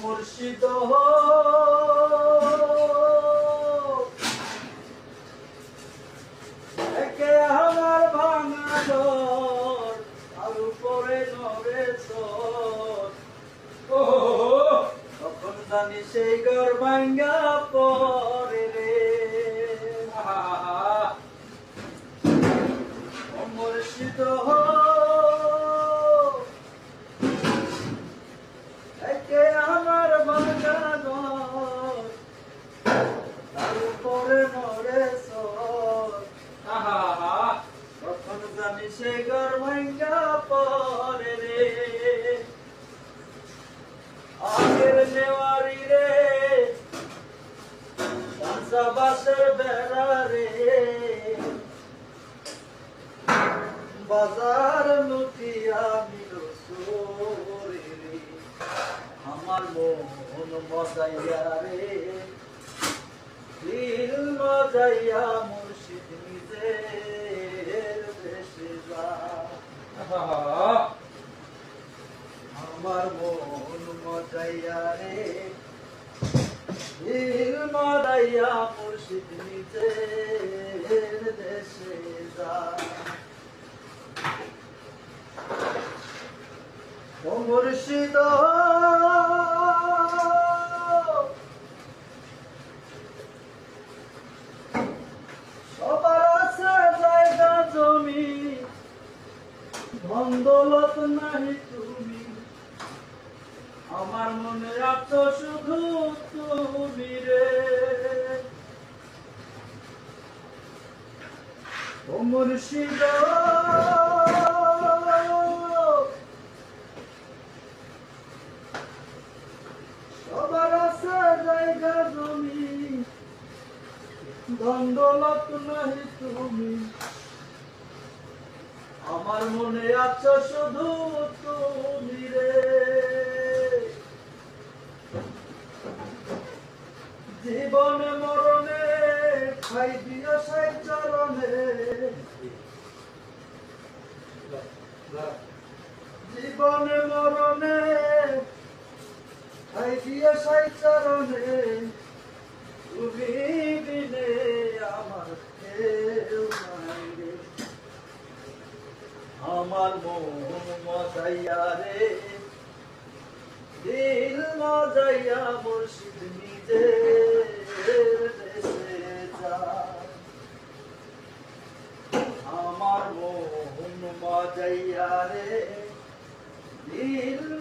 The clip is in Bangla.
মুর্শিদ একে আমার ভাঙা আর উপরে ও তখন জানি সেই গর ভাঙ্গা পরে সে ঘর ভাঙ্গা পরে রে। আগের নেওয়ারি রে বাসের বেড়া রে। বাজার লুটিয়া মিল সোরে আমার মন মজাইয়া রে। দিল মজাইয়া মুর্শিদ যা আমার মন মজাইয়া রে মুর্শিদ নিজের দেশে যা। মুর্শিদ সবার আছে জায়গা জমি ধন্দলত নাই তুমি। আমার মনে আছো শুধু তুমি রে। ও মুর্শিদ। সবার আছে জায়গা ধন্দলত নাহি তুমি। আমার মনে আছো শুধু তুমি রে। জীবনে মরণে, খাই দিও সাই চরণে। জীবনে মরণে, খাই দিও সাই চরণে। তুমি বিনে আমার কেউ নাই রে আমার মন মজাইয়া রে। দিল মজাইয়া মুর্শিদ নিজে দেশে যায় আমার মন মজাইয়া রে। দিল